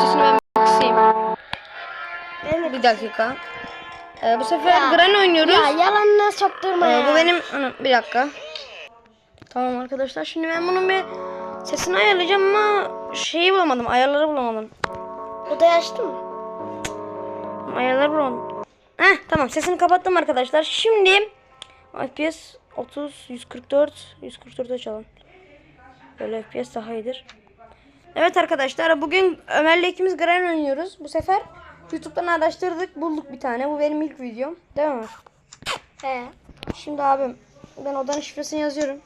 sesini ben kısayım. Ben Bir dakika. Ee, bu sefer Ya. Granny oynuyoruz. Ya yalanına sokturma Ee, ya. bu benim anam bir dakika. Tamam arkadaşlar şimdi ben bunun bir sesini ayarlayacağım ama şeyi bulamadım. Ayarları bulamadım. Odayı açtın mı? Ayarları bulamadım. Heh tamam sesini kapattım arkadaşlar. Şimdi FPS 30 144 144 açalım. Böyle FPS daha iyidir. Evet arkadaşlar bugün Ömer'le ikimiz Granny oynuyoruz. Bu sefer YouTube'dan araştırdık bulduk bir tane. Bu benim ilk videom. Değil mi? He. Şimdi abim ben odanın şifresini yazıyorum.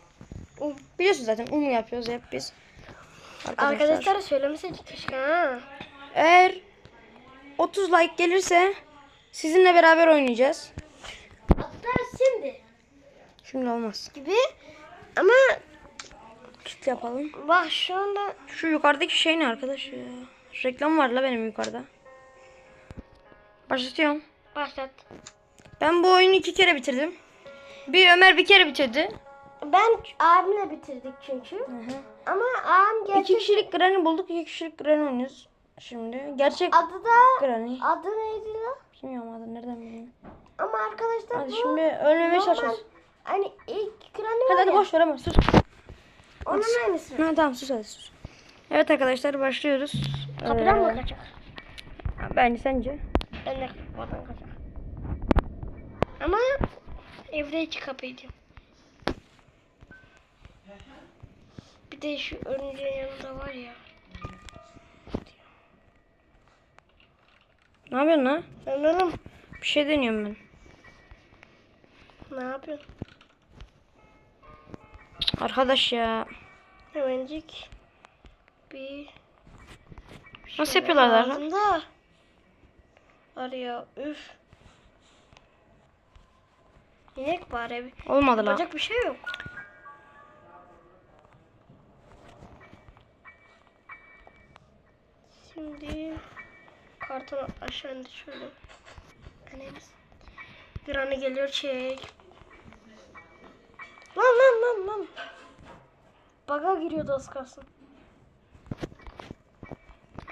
Um, Biliyorsun zaten um yapıyoruz hep biz. Arkadaşlar. Arkadaşlara söylemeseydik keşke ha. Eğer 30 like gelirse sizinle beraber oynayacağız. Hatta şimdi Şimdi olmaz. gibi ama Kitle yapalım. bak şu anda Şu yukarıdaki şey ne arkadaş ya? Reklam var la benim yukarıda. Başlatıyorum. başlat. Ben bu oyunu iki kere bitirdim. Bir Ömer bir kere bitirdi. Ben abimle bitirdik çünkü. Ama abim İki gerçek kişilik Granny bulduk. iki kişilik Granny oynuyoruz. Şimdi gerçek adı da Granny. adı neydi lan? Bilmiyorum adı nereden bileyim. Ama arkadaşlar Hadi bu şimdi ölmemeye normal, çalışıyoruz. Hani ilk krani Hadi hadi boş ver ama sus. Onun aynısı. Ha, tamam sus hadi sus. Evet arkadaşlar başlıyoruz. Kapıdan Ee, mı kaçak? Bence sence. Ben de kapıdan kaçak. Ama evde hiç kapıydı. Bir de şu örümceğin yanında var ya. Ne yapıyorsun lan? Anladım. Bir şey deniyorum ben. Ne yapıyorsun? Arkadaş ya. Hemencik bir Nasıl yapıyorlar lan? Var ya üf. İnek var ev. Olmadı lan. Yapacak bir şey yok. Şimdi kartonu aşağı indir şöyle. Annemiz. Bir anne geliyor çek. Lan lan lan lan. Baga giriyordu az kalsın.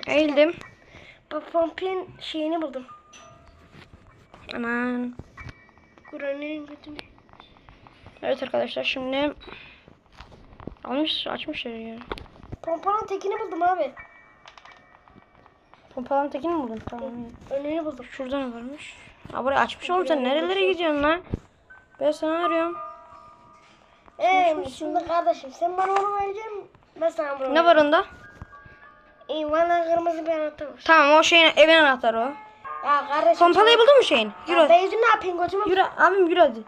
Eğildim. Bak Pompin şeyini buldum. Aman. Kur'an'ın götünü. Evet arkadaşlar şimdi almış açmış yeri ya. Pompanın tekini buldum abi. Pompalan tekini mi buldun? Tamam. Önünü buldum. Şurada ne varmış? Ha buraya açmış oğlum sen nerelere gidiyorsun lan? Ben sana arıyorum. Eee şimdi kardeşim sen bana onu vereceksin. Ben sana bunu Ne var onda? İyi bana kırmızı bir anahtar var. Tamam o şeyin evin anahtarı o. Ya kardeşim. Pompalayı buldun mu şeyin? Yürü. Ya hadi. Beyzin ne yapayım götümü? Yürü abim yürü hadi.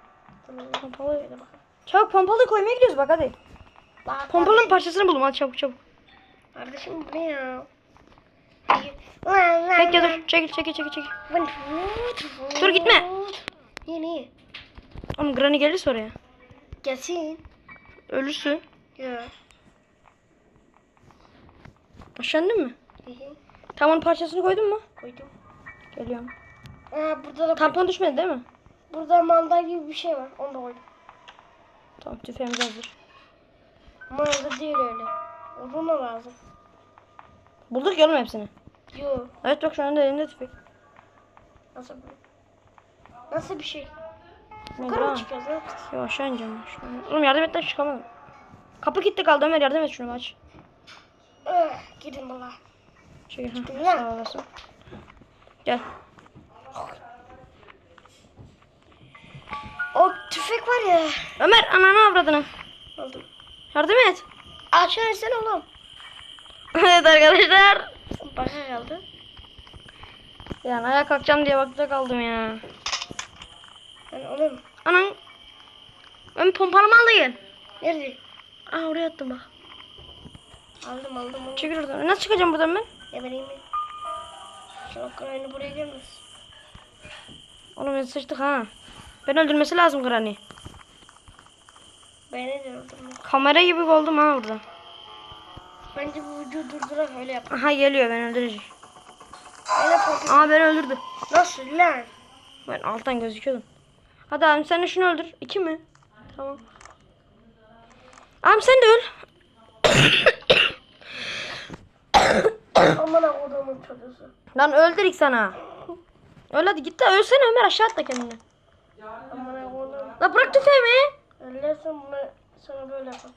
Pompalı. Çabuk pompalıyı koymaya gidiyoruz bak hadi. Bak Pompalının parçasını buldum hadi çabuk çabuk. Kardeşim bu ne ya? Bekle dur çekil çekil çekil çekil. Dur, gitme. Niye niye? Oğlum Granny gelirse oraya. Gelsin. Ölürsün. Ya. Aşağı indin mi? iyi. Tam onun parçasını koydun mu? Koydum. Geliyorum. Aa, burada da Tampon düşmedi değil mi? burada mandal gibi bir şey var. Onu da koydum. Tamam tüfeğimiz hazır. Ama hazır değil öyle. Uzun da lazım. Bulduk ya oğlum hepsini. Yo. Evet bak şu anda elinde tüfek. Nasıl bu? Nasıl bir şey? Yukarı mı lan? çıkacağız? Yapacağız? Yo aşağı ineceğim an. Oğlum yardım et lan çıkamadım. Kapı kilitli kaldı Ömer yardım et şunu aç. Gidin bana. Çekil. Lan. Sağ olasın. Gel. O tüfek var ya. Ömer ananı avradını. Aldım. Yardım et. Aşağı insene oğlum. evet arkadaşlar. Baka kaldı. Yani ayağa kalkacağım diye bakta kaldım ya. Oğlum. Anan. Ben pompalımı alayım. Nerede? Aa oraya attım bak. Aldım aldım aldım. Çekil oradan. Nasıl çıkacağım buradan ben? Ne bileyim ben. Çok aynı buraya gelmez. Oğlum ben sıçtık ha. Ben öldürmesi lazım Granny. Beni de öldürme. Kamera gibi oldum ha burada. Bence bu videoyu durdurak öyle yap. Aha geliyor ben öldürecek. Öyle. Aa beni öldürdü. Nasıl lan? Ben alttan gözüküyordum. Hadi abim sen de şunu öldür. İki mi? Tamam. Abim sen de öl. Amına kodumun çocuğusu. Lan öldürik sana. Öl hadi git de ölsene Ömer aşağı atla kendini. Amına kodum. La bırak tüfeğimi. Ölürsen bunu sana böyle yapar.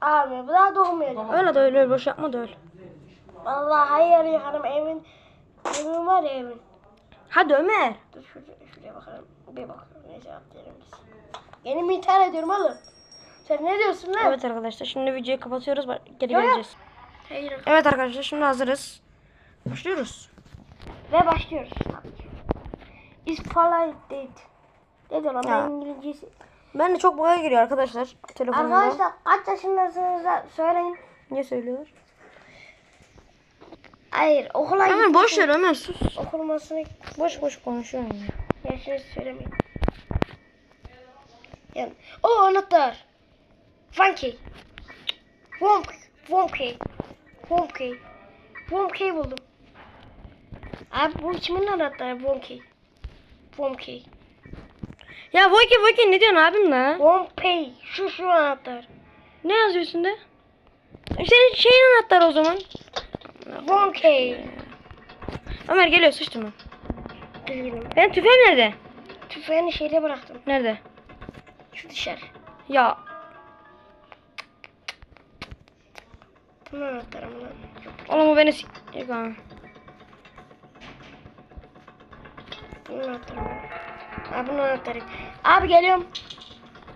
Abi bu daha doğmayacak. Öl hadi öl öl boş yapma da öl. Vallahi hayır yakarım evin. Evin var ya evin. Hadi Ömer. Dur şuraya, şuraya bakalım. Bir bakalım. Neyse atlayalım biz. Yeni mi intihar ediyorum oğlum? Sen ne diyorsun lan? Evet arkadaşlar şimdi videoyu kapatıyoruz. Bak, Geri Yok, yok. geleceğiz. Hayır. Evet arkadaşlar şimdi hazırız. Başlıyoruz. Ve başlıyoruz. Is polite date. Ne diyor lan İngilizcesi. Ben de çok boya giriyor arkadaşlar. Telefonumda. Arkadaşlar kaç yaşındasınız da söyleyin. Niye söylüyorlar? Hayır okula Ömer boş ver Ömer sus. Okunmasını Boş boş konuşuyorum ya. yaşını söylemeyin. Yani. O anahtar. Funky. Wonk. Wonky. Wonky. Wonky buldum. Abi bu kimin anahtarı Wonky? Wonky. Ya Voki Voki ne diyorsun abim la? Wonky. Şu şu anahtar. Ne yazıyor üstünde? Senin şeyin anahtarı o zaman. Wonky. Ömer geliyor sıçtım ben. Bilmiyorum. Benim tüfeğim nerede? Tüfeğini şeyde bıraktım. Nerede? Şu dışarı. Ya Bunun anahtarı mı lan? Oğlum bu beni s- Yok ha. Mı? Abi bunun anahtarı. Abi geliyorum.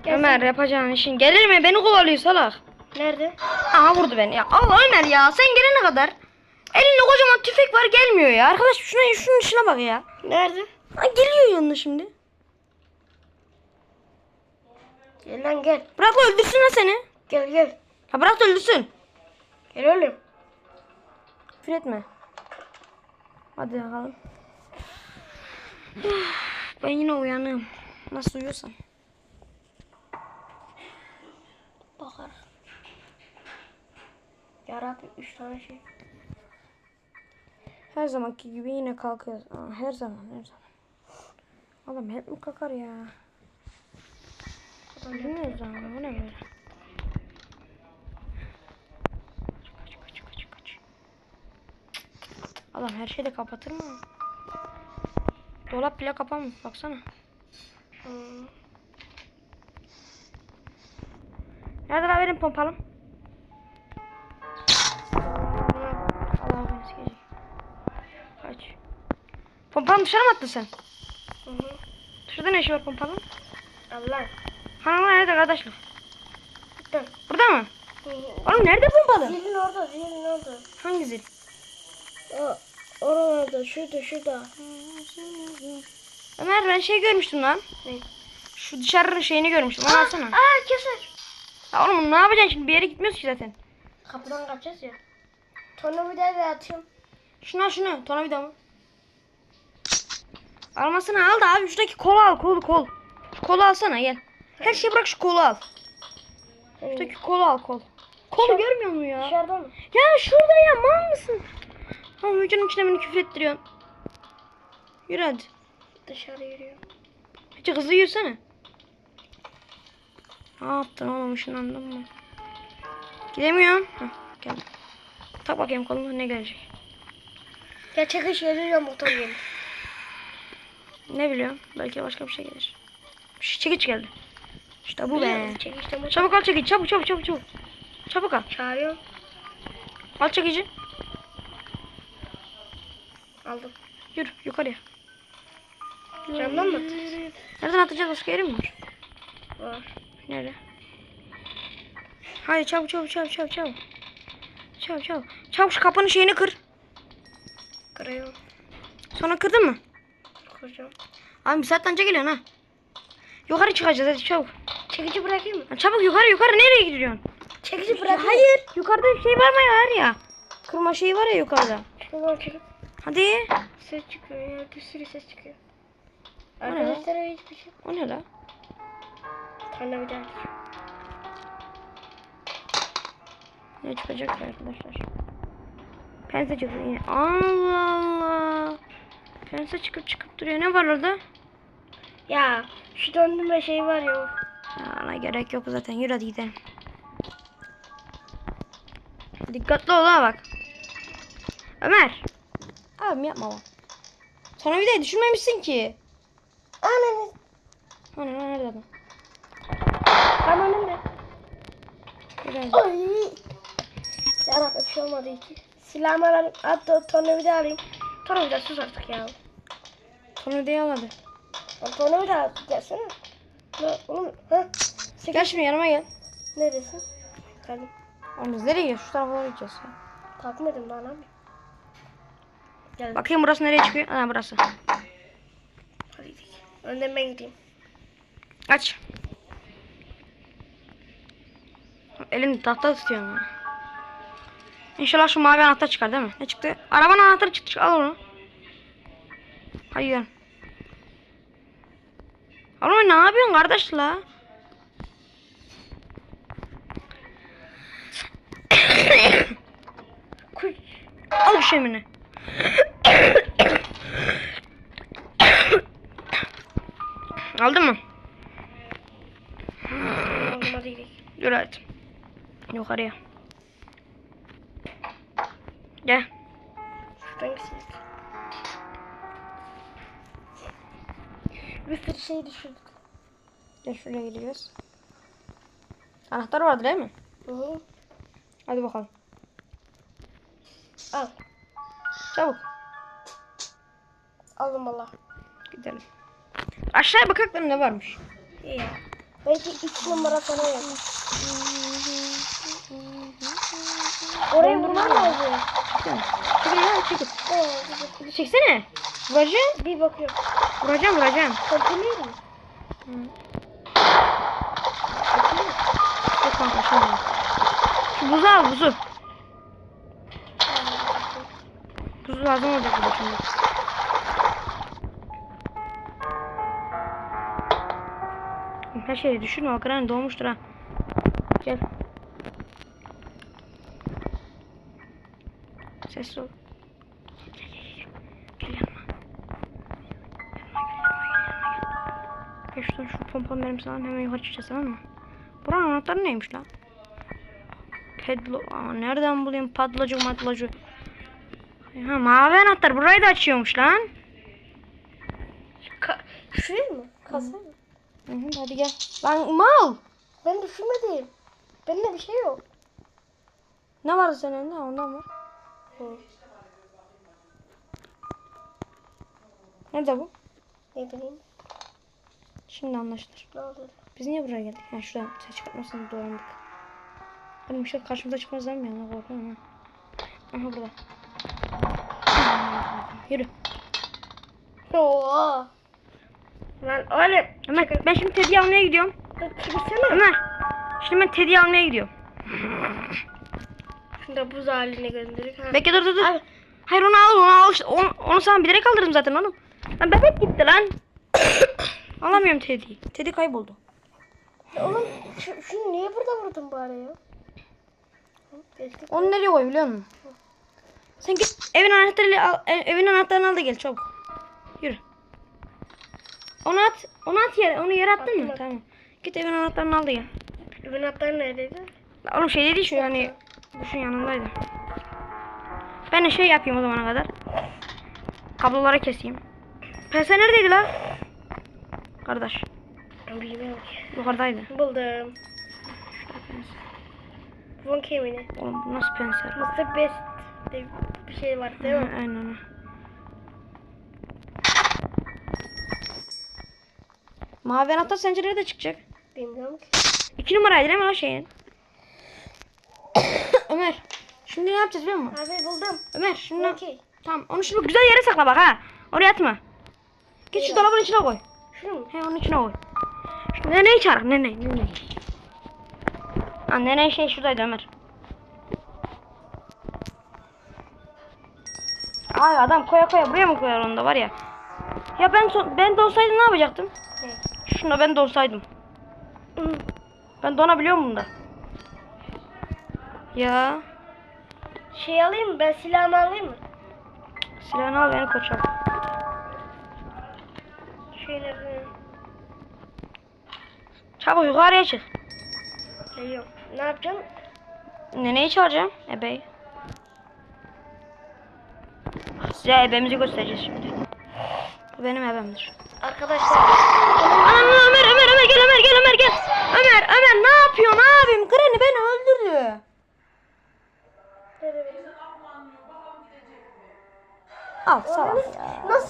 Gel Ömer yapacağın işin gelir mi? Beni kovalıyor salak. Nerede? Aha vurdu beni ya. Allah Ömer ya sen gelene kadar elinde kocaman tüfek var gelmiyor ya. Arkadaş şuna şunun işine bak ya. Nerede? Ha, geliyor yanına şimdi. Gel lan gel. Bırak da öldürsün lan seni. Gel gel. Ha bırak da öldürsün. Gel oğlum. Küfür etme. Hadi bakalım. Ben yine uyanığım. Nasıl uyuyorsam. Bakar. Yarabbim üç tane şey. Her zamanki gibi yine kalkıyoruz. Aa, her zaman her zaman. Adam hep mi kalkar ya? Bilmiyoruz ama bu ne böyle? Adam her şeyi de kapatır mı? Dolap bile kapanmış baksana. Hmm. Nerede lan benim pompalım? Allah beni sikecek. Kaç. Pompalım dışarı mı attın sen? Hı hı. Dışarıda ne işi var pompalın? Allah. Lan nerede kardeşlik? Gittim. Burada mı? Hı hı. Oğlum nerede pompalı? Zilin orada, zilin orada. Hangi zil? O, oralarda, şurada, şurada. Ömer ben şey görmüştüm lan. Ne? Şu dışarının şeyini görmüştüm. Onu alsana. Aa keser. Ya oğlum ne yapacaksın şimdi? Bir yere gitmiyoruz ki zaten. Kapıdan kaçacağız ya. Tornavidayı da atıyorum. Şunu al şunu. Tornavida mı? Almasını al da abi şuradaki kolu al kolu kol. Şu kolu alsana gel. Her şeyi bırak şu kolu al. Şuradaki kolu al kol. Kolu görmüyor musun ya? Dışarıda mı? Ya şurada ya mal mısın? Ama videonun içine beni küfür ettiriyorsun. Yürü hadi. Dışarı yürüyor. Hiç hızlı yürüsene. Ne yaptın oğlum ışınlandın mı? Gidemiyorum. Hah geldim. Tak bakayım koluna ne gelecek. Ya çekiş geliyor motor gelir. Ne biliyorum. Belki başka bir şey gelir. Şş, çekiç geldi. İşte bu be. Çabuk al çekiç. Çabuk çabuk çabuk çabuk. Çabuk al. Çağırıyorum. Al çekici. Aldım. Yürü yukarıya. Camdan mı? Nereden atacağız başka yerim mi var? Var. Nerede? Haydi çabuk çabuk çabuk çabuk çabuk. Çabuk çabuk. Çabuk şu kapının şeyini kır. Kırıyorum. Sonra kırdın mı? Kıracağım. Abi bir saatten önce geliyorsun ha. Yukarı çıkacağız hadi çabuk. Çekici bırakayım mı? Ha, çabuk yukarı yukarı nereye gidiyorsun? Çekici bırakayım. hayır. Yukarıda bir şey var mı var ya? Kırma şeyi var ya yukarıda. Şuradan çekip Hadi. ses çıkıyor ya. Bir sürü ses çıkıyor. Arkadaşlara hiçbir şey. O ne la? Tornavida. Ne çıkacak arkadaşlar? Pense çıktı yine. Allah Allah. Pense çıkıp çıkıp duruyor. Ne var orada? Ya şu döndürme şey var ya. Ya ona gerek yok zaten. Yürü hadi gidelim. Dikkatli ol ha bak. Ömer. Abim yapma bak. Sana bir de düşünmemişsin ki. Ananı. Hani nerede adam? Tam önümde. Biraz. Ay. Yarabbim bir şey olmadı ki. Silahımı alayım. Hatta tornavida alayım. Tornavida sus artık ya. Sonra diye aladı. Lan tornavida al. Gelsene. Ne oğlum? Ha? Gel şimdi yanıma gel. Neredesin? Geldim. Oğlum biz nereye gidiyoruz? Şu tarafa doğru gideceğiz. ya. Takip edin bana abi. Geldim. Bakayım burası nereye çıkıyor? Ha burası. Hadi gidelim. Önden ben gideyim. Aç. Elim tahta tutuyorum ya. İnşallah şu mavi anahtar çıkar değil mi? Ne çıktı? Arabanın anahtarı çıktı. Al onu. Hadi gidelim. Oğlum ne yapıyorsun kardeş la? Al şu şemini. Aldın mı? Yürü hadi. Yukarıya. Gel. Şuradan gitsin. Bir sürü şey düşürdük. Gel şuraya gideceğiz. Anahtar vardı değil mi? Hı hı. Hadi bakalım. Al. Çabuk. Aldım valla. Gidelim. Aşağıya bakalım ne varmış. İyi ya. Belki üç numara falan yok. Oraya vurman lazım. Çekil. Çekil ya çekil. Oo, Çeksene. Vuracağım. Bir bakıyorum. Vuracağım vuracağım. Kontrolüyor mu? Yok kanka şimdi. Şu buzu al buzu. Buzu lazım olacak burada şimdi. Her şeyi düşünme o kadar doğmuştur ha. Gel. Ses ol. Gel yanıma. Gel şuradan şu pompa benim sana hemen yukarı çıkacağız tamam mı? Buranın anahtarı neymiş lan? Pedlo... Aa, nereden bulayım padlocu matlocu? Ha mavi anahtar burayı da açıyormuş lan. Ka Şuraya mı? Kasa mı? Hı hı, hadi gel. Lan mal. Ben düşünmedim. Bende bir şey yok. Ne vardı senin elinde? Ondan var. Hı. Nerede bu? Ne bileyim. Şimdi anlaşılır. Ne oldu? Biz niye buraya geldik? Ha şuradan ses çıkartmasın dolandık. Benim bir şey karşımıza çıkmaz değil mi ya? Korkuyorum ha. Aha burada. Yürü. Oo. Lan oğlum. Ömer ben şimdi Teddy'yi almaya gidiyorum. Ömer. Şimdi ben Teddy'yi almaya gidiyorum. Da buz haline gönderik. Ha. Bekle dur dur dur. Al. Hayır onu al onu al. Onu, onu sana bilerek aldırdım zaten oğlum. Lan bebek gitti lan. Alamıyorum Teddy'yi. Teddy kayboldu. Ya Oğlum şu, şunu niye burada vurdun bari ya? Onu nereye koy biliyor musun? Sen git evin anahtarıyla al, e- evin anahtarını al da gel çabuk. Yürü. Onu at. Onu at yere. Onu yere attın Attım, mı? attım. Tamam. Git evin anahtarını al da gel. Ürün hatları neredeydi? Oğlum şey dedi şu yani kuşun yanındaydı. Ben de şey yapayım o zamana kadar. Kabloları keseyim. PS neredeydi lan? Kardeş. Bilmiyorum ki. Yukarıdaydı. Buldum. Von Kemini. Oğlum bu nasıl penser? Mr. Best diye bir şey var değil mi? Aynen. Mavi anahtar sence nerede çıkacak? Bilmiyorum ki. İki numaraydı değil mi o şeyin? Şimdi ne yapacağız biliyor musun? Abi buldum. Ömer şimdi Okey. tamam onu şimdi güzel yere sakla bak ha. Oraya atma. Git şu dolabın içine koy. Şunu mu? He onun içine koy. Şu neneyi çağır nene nene. Ha nene şey şuradaydı Ömer. Ay adam koya koya buraya mı koyar onu da var ya. Ya ben son, ben de olsaydım ne yapacaktım? Ne? Şuna ben de olsaydım. Hı. Ben donabiliyor muyum da? Ya Şey alayım mı? Ben silahımı alayım mı? silahını al beni koç al. Şöyle bir... Çabuk yukarıya çık. Geliyorum. Ne yapacağım? Neneyi çağıracağım. Ebeyi. Size ebemizi göstereceğiz şimdi. Bu benim ebemdir. Arkadaşlar. Anam Ömer Ömer Ömer gel Ömer gel Ömer gel. Ömer Ömer ne yapıyorsun abim? Granny beni öldürdü. Al salak ya. Nasıl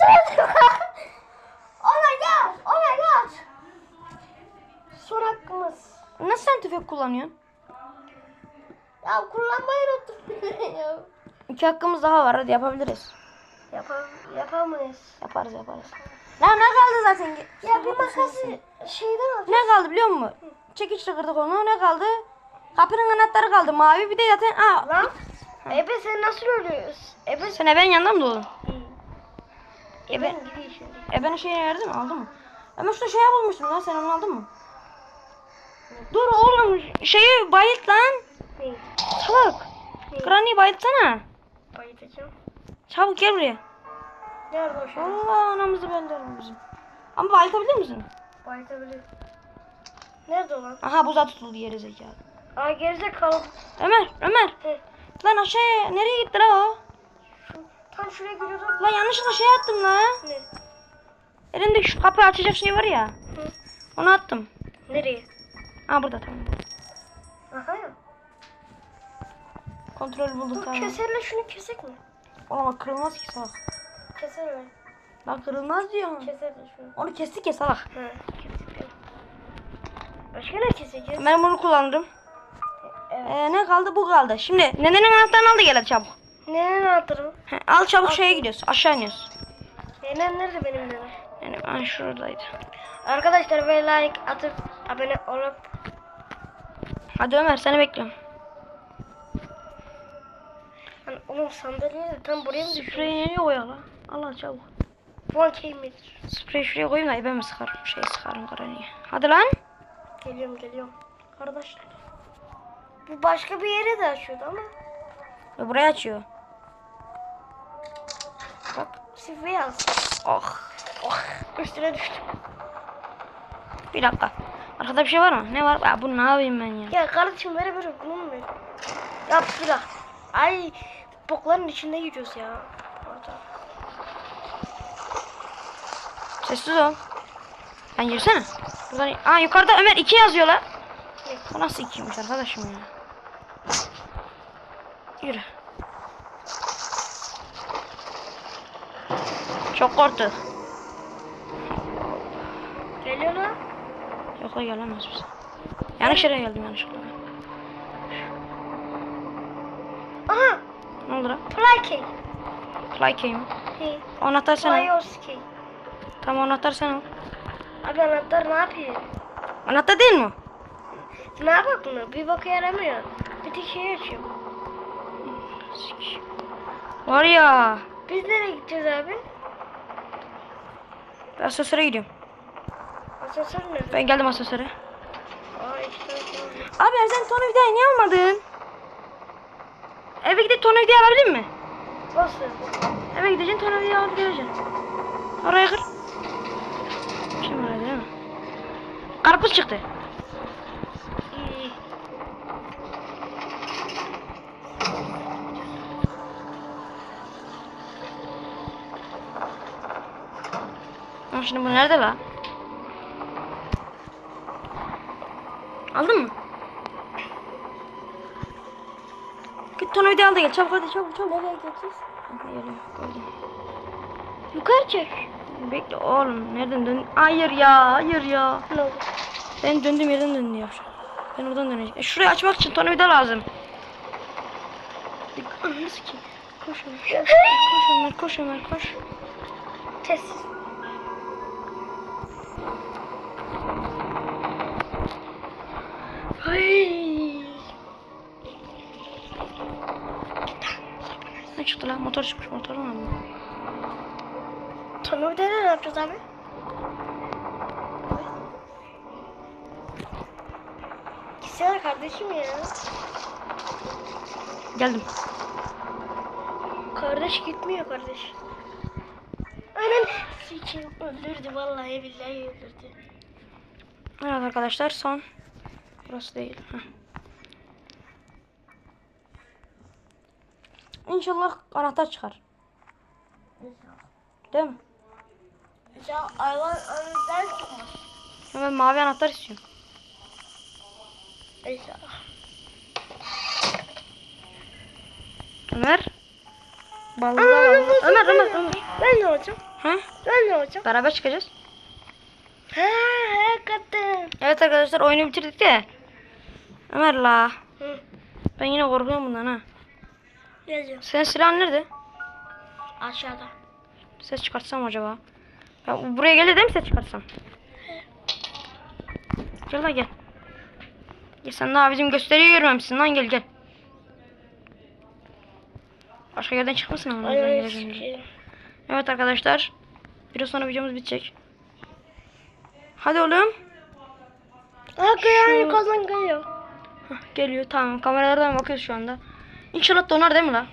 Oh my god. Oh my god. Son hakkımız. Nasıl sen tüfek kullanıyorsun? Ya kullanmayı unuttum. ya. İki hakkımız daha var hadi yapabiliriz. Yapam yapamayız. Yaparız yaparız. Lan ne kaldı zaten? Ya bu makası şeyden al. Ne kaldı biliyor musun? Çekiçle kırdık onu. Ne kaldı? Kapının anahtarı kaldı mavi. Bir de zaten... Aa, Lan. Ebe sen nasıl ölüyorsun? Ebe sen ebenin yanında mı doğdun? Ebe. Ebenin şeyini verdin mi? Aldın mı? Ama şurada şey bulmuştum ya. Sen onu aldın mı? Dur oğlum. Şeyi bayılt lan. Ne? Salak. Granny'i bayıltsana. Bayılacağım. Çabuk gel buraya. Şu an? Allah anamızı benderim bizim. Ama bayıltabilir misin? Bayılabilir. Nerede o lan? Aha buza tutuldu yeri zekalı. Aa gerizekalı. Ömer, Ömer. He. Lan aşağıya nereye gitti la o? Tam şuraya giriyordum. Lan yanlışlıkla şey attım la. Ne? Elinde şu kapı açacak şey var ya. Hı. Onu attım. Nereye? Ha burada tamam. Aha ya. Kontrol buldum Dur tamam. keserle şunu kesek mi? Oğlum kırılmaz ki salak. Keserle. Bak kırılmaz diyor. Keserle şunu. Onu kestik ya salak. Ha kestik. Başka ne keseceğiz? Ben bunu kullandım. Ee, ne kaldı? Bu kaldı. Şimdi nenenin anahtarını aldı gel hadi çabuk. Nenenin anahtarı? He, al çabuk şeye gidiyoruz. Aşağı iniyoruz. Nenem nerede benim nenem? Yani ben şuradaydı. Arkadaşlar ve like atıp abone olup Hadi Ömer seni bekliyorum. Hani oğlum sandalye de tam buraya mı düşüyor? Spreyi nereye koyalım? Al al çabuk. One K midir? Spreyi şuraya koyayım da ebe mi sıkarım? Şey sıkarım karaniye. Hadi lan. Geliyorum geliyorum. Kardeşler. Bu başka bir yere de açıyordu ama. Ve burayı açıyor. Bak sif beyaz. Oh. Oh, üstüne düştüm. Bir dakika. Arkada bir şey var mı? Ne var? Ya bunu ne yapayım ben ya? Ya kardeşim ver bunu mu ver? Ya bismillah. Ay bokların içinde yürüyoruz ya. Orada. Sessiz ol. Sen girsene. Buradan... Aa yukarıda Ömer 2 yazıyor lan. Ne? Bu nasıl 2'ymiş arkadaşım ya? Yürü. Çok korktu. Geliyor lan. Yok o gelemez bize. Yanlış yere geldim yanlışlıkla. Aha. Ne oldu lan? Fly key. Fly key mi? Hey. O anahtar sen al. yours key. Tamam anahtar sen al. Abi anahtar ne yapıyor? Anahtar değil mi? Ne bunu? Bir boku yaramıyor. Bir tek şey açıyor. Sik. Var ya. Biz nereye gideceğiz abi? Ben asansöre gidiyorum. Asansör nerede? Ben geldim asansöre. Aa. Abi sen tornavidayı niye almadın? Eve gidip tornavidayı alabilir mi? Nasıl? Eve gideceksin tornavidayı alıp geleceksin. Oraya kır. Kim var değil mi? Karpuz çıktı. İyi. Ama şimdi bu nerede la? Aldın mı? Git tornavidayı al da gel çabuk hadi çabuk çabuk. Nereye gideceğiz? Geliyor gördüm. Yukarı çek. Bekle oğlum nereden dön? Hayır ya hayır ya. Ne oldu? Ben döndüğüm yerden döndü ya. Ben oradan döneceğim. E, şurayı açmak için tornavida lazım. Ananı sikeyim. Koş Ömer. Koş Ömer koş Ömer koş. Test. Çıktı lan? Motor çıkmış. Motoru mu? Tornavidayla ne yapacağız abi? Gitsene kardeşim ya. Geldim. Kardeş gitmiyor kardeş. Anan sikim öldürdü vallahi billahi öldürdü. Evet arkadaşlar son. Burası değil. Heh. İnşallah anahtar çıkar. Değil mi? Ya önünden çıkmaz. Ben mavi anahtar istiyorum. İnşallah. Ömer. Ballı Ömer, Ömer, Ömer, Ömer. Ben ne olacağım? Ha? Ben ne olacağım? Beraber çıkacağız. Ha, hakikaten. Evet arkadaşlar oyunu bitirdik de. Ömer la. Hı. Ben yine korkuyorum bundan ha. Yazıyor. Senin silahın nerede? Aşağıda. Ses çıkartsam acaba? Ben buraya gelir değil mi ses çıkartsam? Gel lan gel. Gel sen daha bizim gösteriyi görmemişsin lan gel gel. Başka yerden çıkmasın ama. Evet arkadaşlar. Biraz sonra videomuz bitecek. Hadi oğlum. Aa kıyam Şu- kazan geliyor. Hah, geliyor tamam kameralardan bakıyoruz şu anda. İnşallah donar değil mi lan?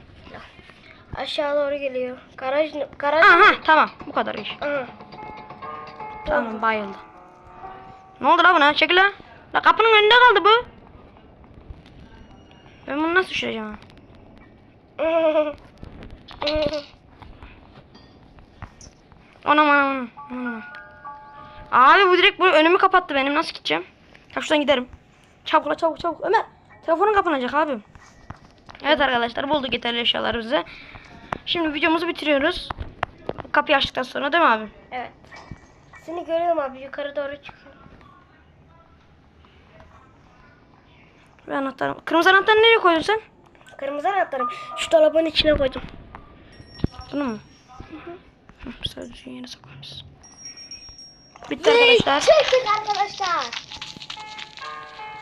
Aşağı doğru geliyor. Garaj garaj. Aha tamam bu kadar iş. Aha. Tamam bayıldı. Ne oldu la buna? Çekil la. La kapının önünde kaldı bu. Ben bunu nasıl düşüreceğim? Anam anam anam. anam. Abi bu direkt bu önümü kapattı benim. Nasıl gideceğim? Ya şuradan giderim. Çabuk la çabuk çabuk. Ömer telefonun kapanacak abim. Evet arkadaşlar bulduk yeterli eşyalarımızı. Şimdi videomuzu bitiriyoruz. Kapıyı açtıktan sonra değil mi abi? evet. Seni görüyorum abi yukarı doğru çıkıyor. Ve anahtarım. Kırmızı anahtarı nereye koydun sen? Kırmızı anahtarım. Şu dolabın içine koydum. Bunu mu? Hı, Sadece yere saklamışız. Bitti arkadaşlar. Çektik arkadaşlar.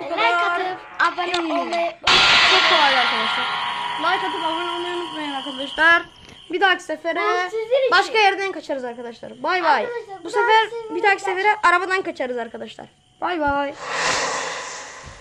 Like atıp abone olmayı Çok kolay arkadaşlar. Like atıp abone olmayı unutmayın arkadaşlar. Bir dahaki sefere başka yerden kaçarız arkadaşlar. Bay bay. Bu sefer bir dahaki sefere arabadan kaçarız arkadaşlar. Bay bay.